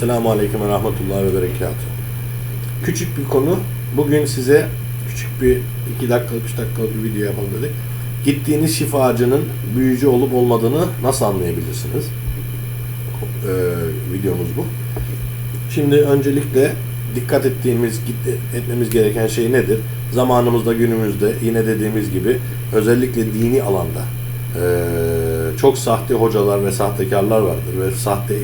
Selamun Aleyküm ve Rahmetullahi ve Berekatuhu. Küçük bir konu. Bugün size küçük bir 2 dakikalık, 3 dakikalık bir video yapalım dedik. Gittiğiniz şifacının büyücü olup olmadığını nasıl anlayabilirsiniz? Ee, videomuz bu. Şimdi öncelikle dikkat ettiğimiz, etmemiz gereken şey nedir? Zamanımızda, günümüzde yine dediğimiz gibi özellikle dini alanda ee, çok sahte hocalar ve sahtekarlar vardır ve sahte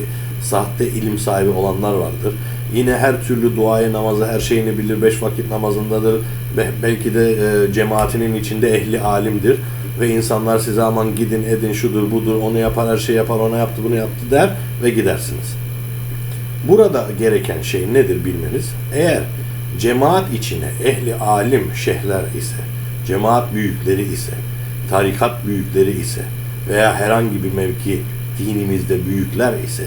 sahte ilim sahibi olanlar vardır. Yine her türlü duayı, namazı, her şeyini bilir. Beş vakit namazındadır. Be- belki de e, cemaatinin içinde ehli alimdir. Ve insanlar size aman gidin edin şudur budur onu yapar her şey yapar ona yaptı bunu yaptı der ve gidersiniz. Burada gereken şey nedir bilmeniz? Eğer cemaat içine ehli alim şeyhler ise, cemaat büyükleri ise, tarikat büyükleri ise veya herhangi bir mevki dinimizde büyükler ise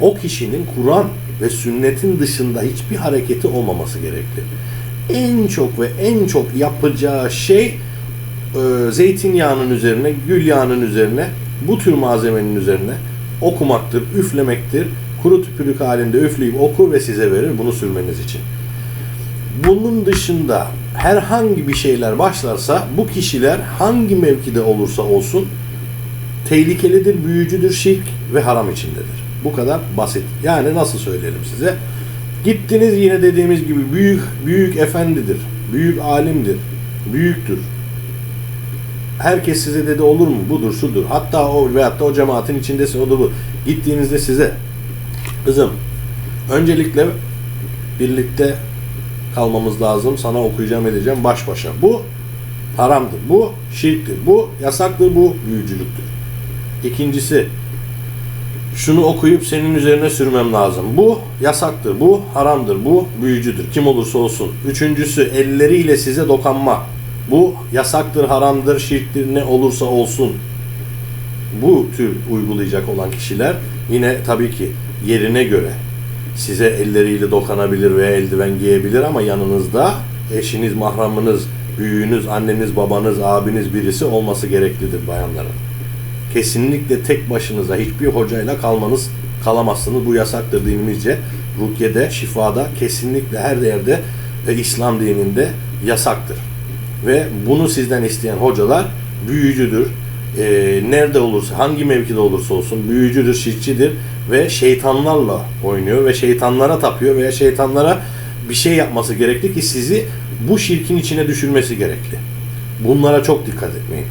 o kişinin Kur'an ve sünnetin dışında hiçbir hareketi olmaması gerekli. En çok ve en çok yapacağı şey e, zeytinyağının üzerine, gül yağının üzerine, bu tür malzemenin üzerine okumaktır, üflemektir. Kuru tüpürük halinde üfleyip okur ve size verir bunu sürmeniz için. Bunun dışında herhangi bir şeyler başlarsa bu kişiler hangi mevkide olursa olsun tehlikelidir, büyücüdür, şirk ve haram içindedir. Bu kadar basit. Yani nasıl söyleyelim size? Gittiniz yine dediğimiz gibi büyük büyük efendidir, büyük alimdir, büyüktür. Herkes size dedi olur mu? Budur, şudur. Hatta o veyahut da o cemaatin içindesin, odur bu. Gittiğinizde size kızım öncelikle birlikte kalmamız lazım. Sana okuyacağım edeceğim baş başa. Bu haramdır. Bu şirktir. Bu yasaktır. Bu büyücülüktür. İkincisi şunu okuyup senin üzerine sürmem lazım. Bu yasaktır. Bu haramdır. Bu büyücüdür. Kim olursa olsun. Üçüncüsü elleriyle size dokanma. Bu yasaktır, haramdır, şirktir ne olursa olsun. Bu tür uygulayacak olan kişiler yine tabii ki yerine göre size elleriyle dokanabilir veya eldiven giyebilir ama yanınızda eşiniz, mahramınız, büyüğünüz, anneniz, babanız, abiniz birisi olması gereklidir bayanların. Kesinlikle tek başınıza hiçbir hocayla kalmanız kalamazsınız. Bu yasaktır dinimizce. Rukyede, şifada kesinlikle her yerde e, İslam dininde yasaktır. Ve bunu sizden isteyen hocalar büyücüdür. E, nerede olursa, hangi mevkide olursa olsun büyücüdür, şirkçidir ve şeytanlarla oynuyor ve şeytanlara tapıyor veya şeytanlara bir şey yapması gerekli ki sizi bu şirkin içine düşürmesi gerekli. Bunlara çok dikkat etmeyin.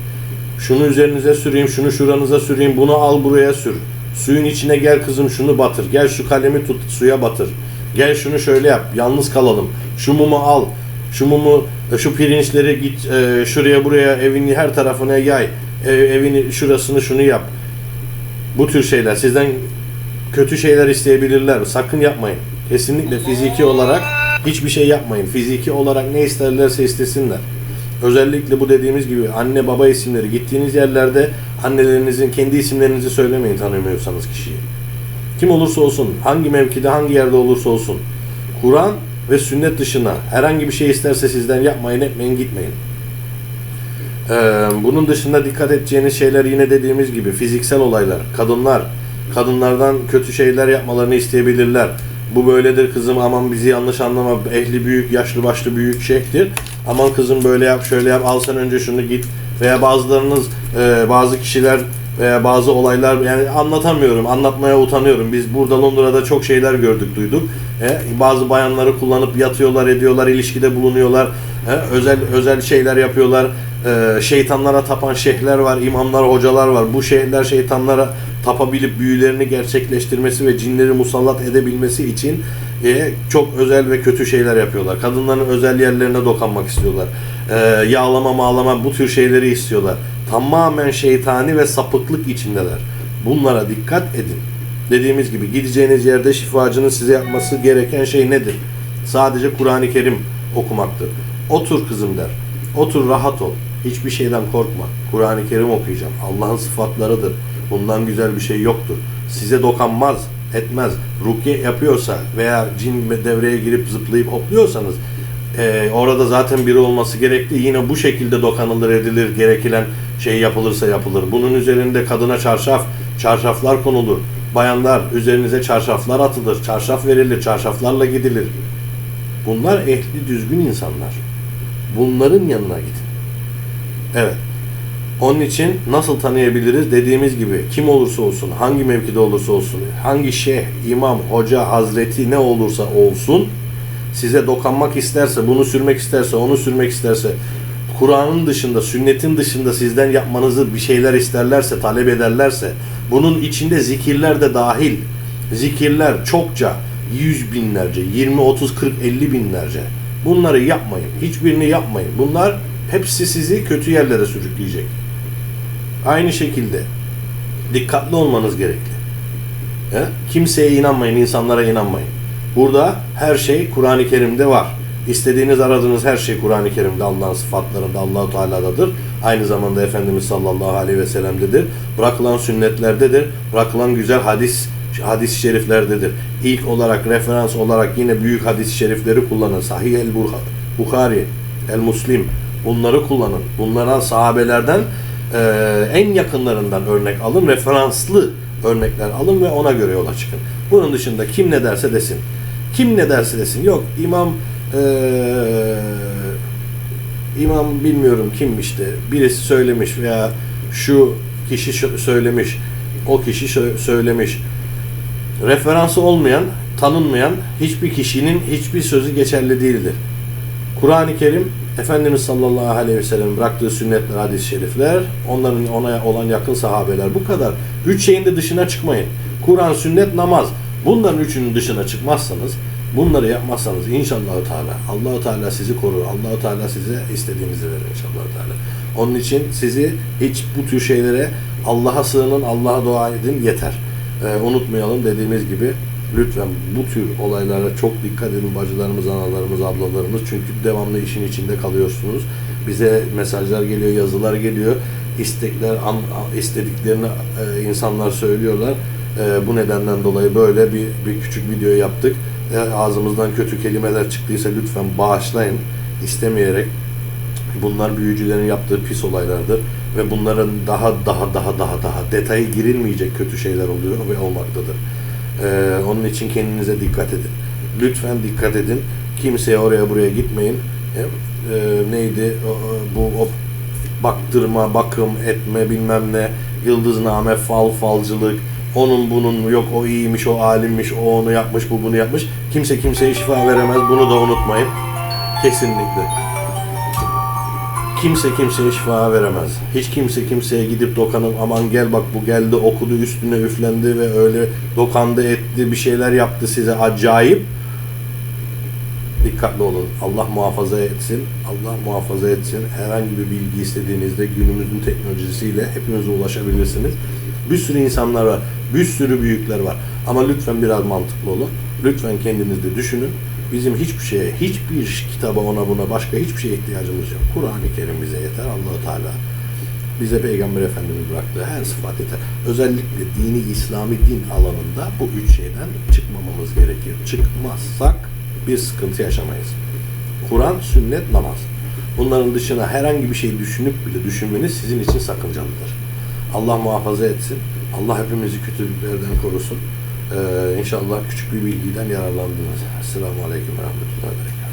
Şunu üzerinize süreyim, şunu şuranıza süreyim, bunu al buraya sür. Suyun içine gel kızım şunu batır. Gel şu kalemi tut suya batır. Gel şunu şöyle yap. Yalnız kalalım. Şu mumu al. Şu mumu, e, şu pirinçleri git e, şuraya buraya evini her tarafına yay. E, evini şurasını şunu yap. Bu tür şeyler sizden kötü şeyler isteyebilirler. Sakın yapmayın. Kesinlikle fiziki olarak hiçbir şey yapmayın. Fiziki olarak ne isterlerse istesinler. Özellikle bu dediğimiz gibi anne baba isimleri gittiğiniz yerlerde annelerinizin kendi isimlerinizi söylemeyin tanımıyorsanız kişiyi. Kim olursa olsun, hangi mevkide, hangi yerde olursa olsun. Kur'an ve sünnet dışına herhangi bir şey isterse sizden yapmayın, etmeyin, gitmeyin. Ee, bunun dışında dikkat edeceğiniz şeyler yine dediğimiz gibi fiziksel olaylar, kadınlar, kadınlardan kötü şeyler yapmalarını isteyebilirler. Bu böyledir kızım aman bizi yanlış anlama ehli büyük yaşlı başlı büyük şeyhtir. Aman kızım böyle yap şöyle yap al sen önce şunu git veya bazılarınız e, bazı kişiler veya bazı olaylar yani anlatamıyorum anlatmaya utanıyorum. Biz burada Londra'da çok şeyler gördük duyduk. E, bazı bayanları kullanıp yatıyorlar ediyorlar ilişkide bulunuyorlar. E, özel özel şeyler yapıyorlar. E, şeytanlara tapan şeyhler var, imamlar, hocalar var. Bu şeyhler şeytanlara tapabilip büyülerini gerçekleştirmesi ve cinleri musallat edebilmesi için e, çok özel ve kötü şeyler yapıyorlar. Kadınların özel yerlerine dokanmak istiyorlar. E, yağlama mağlama bu tür şeyleri istiyorlar. Tamamen şeytani ve sapıklık içindeler. Bunlara dikkat edin. Dediğimiz gibi gideceğiniz yerde şifacının size yapması gereken şey nedir? Sadece Kur'an-ı Kerim okumaktır. Otur kızım der. Otur rahat ol. Hiçbir şeyden korkma. Kur'an-ı Kerim okuyacağım. Allah'ın sıfatlarıdır. Bundan güzel bir şey yoktur. Size dokanmaz, etmez. Rukiye yapıyorsa veya cin devreye girip zıplayıp hopluyorsanız e, orada zaten biri olması gerekli. Yine bu şekilde dokanılır edilir. Gereken şey yapılırsa yapılır. Bunun üzerinde kadına çarşaf, çarşaflar konulur. Bayanlar üzerinize çarşaflar atılır, çarşaf verilir, çarşaflarla gidilir. Bunlar ehli düzgün insanlar. Bunların yanına gidin. Evet. Onun için nasıl tanıyabiliriz? Dediğimiz gibi kim olursa olsun, hangi mevkide olursa olsun, hangi şeyh, imam, hoca, hazreti ne olursa olsun size dokanmak isterse, bunu sürmek isterse, onu sürmek isterse, Kur'an'ın dışında, sünnetin dışında sizden yapmanızı bir şeyler isterlerse, talep ederlerse, bunun içinde zikirler de dahil. Zikirler çokça, yüz binlerce, 20, 30, 40, 50 binlerce. Bunları yapmayın. Hiçbirini yapmayın. Bunlar hepsi sizi kötü yerlere sürükleyecek. Aynı şekilde dikkatli olmanız gerekli. He? Kimseye inanmayın, insanlara inanmayın. Burada her şey Kur'an-ı Kerim'de var. İstediğiniz, aradığınız her şey Kur'an-ı Kerim'de, Allah'ın sıfatlarında, Allahu Teala'dadır. Aynı zamanda Efendimiz sallallahu aleyhi ve sellem'dedir. Bırakılan sünnetlerdedir. Bırakılan güzel hadis hadis-i şeriflerdedir. İlk olarak referans olarak yine büyük hadis-i şerifleri kullanın. Sahih el Bukhari, el Muslim bunları kullanın. Bunlara sahabelerden e, en yakınlarından örnek alın. Referanslı örnekler alın ve ona göre yola çıkın. Bunun dışında kim ne derse desin. Kim ne derse desin. Yok imam eee imam bilmiyorum kimmişti. Birisi söylemiş veya şu kişi söylemiş, o kişi söylemiş. Referansı olmayan, tanınmayan hiçbir kişinin hiçbir sözü geçerli değildir. Kur'an-ı Kerim Efendimiz sallallahu aleyhi ve sellem bıraktığı sünnetler, hadis-i şerifler, onların ona olan yakın sahabeler bu kadar. Üç şeyin de dışına çıkmayın. Kur'an, sünnet, namaz. Bunların üçünün dışına çıkmazsanız, bunları yapmazsanız inşallah Teala Allahu Teala sizi korur. Allahu Teala size istediğinizi verir inşallah Teala. Onun için sizi hiç bu tür şeylere Allah'a sığının, Allah'a dua edin yeter. Ee, unutmayalım dediğimiz gibi lütfen bu tür olaylara çok dikkat edin bacılarımız, analarımız, ablalarımız. Çünkü devamlı işin içinde kalıyorsunuz. Bize mesajlar geliyor, yazılar geliyor. istekler, an, istediklerini e, insanlar söylüyorlar. E, bu nedenden dolayı böyle bir, bir küçük video yaptık. E, ağzımızdan kötü kelimeler çıktıysa lütfen bağışlayın. istemeyerek Bunlar büyücülerin yaptığı pis olaylardır ve bunların daha daha daha daha daha detaya girilmeyecek kötü şeyler oluyor ve olmaktadır. Ee, onun için kendinize dikkat edin. Lütfen dikkat edin. Kimseye oraya buraya gitmeyin. E, e, neydi bu o baktırma, bakım etme bilmem ne, yıldızname, fal, falcılık, onun bunun yok o iyiymiş, o alimmiş, o onu yapmış, bu bunu yapmış. Kimse kimseye şifa veremez. Bunu da unutmayın. Kesinlikle. Kimse kimseye şifa veremez. Hiç kimse kimseye gidip dokanıp aman gel bak bu geldi okudu üstüne üflendi ve öyle dokandı etti bir şeyler yaptı size acayip. Dikkatli olun. Allah muhafaza etsin. Allah muhafaza etsin. Herhangi bir bilgi istediğinizde günümüzün teknolojisiyle hepinize ulaşabilirsiniz. Bir sürü insanlar var. Bir sürü büyükler var. Ama lütfen biraz mantıklı olun. Lütfen kendiniz de düşünün. Bizim hiçbir şeye, hiçbir kitaba ona buna başka hiçbir şeye ihtiyacımız yok. Kur'an-ı Kerim bize yeter. allah Teala bize Peygamber Efendimiz bıraktığı her sıfat yeter. Özellikle dini İslami din alanında bu üç şeyden çıkmamamız gerekir. Çıkmazsak bir sıkıntı yaşamayız. Kur'an, sünnet, namaz. Bunların dışına herhangi bir şey düşünüp bile düşünmeniz sizin için sakıncalıdır. Allah muhafaza etsin. Allah hepimizi kötülüklerden korusun. Ee, inşallah küçük bir bilgiden yararlandınız. Esselamu Aleyküm ve Rahmetullahi Berekatuhu.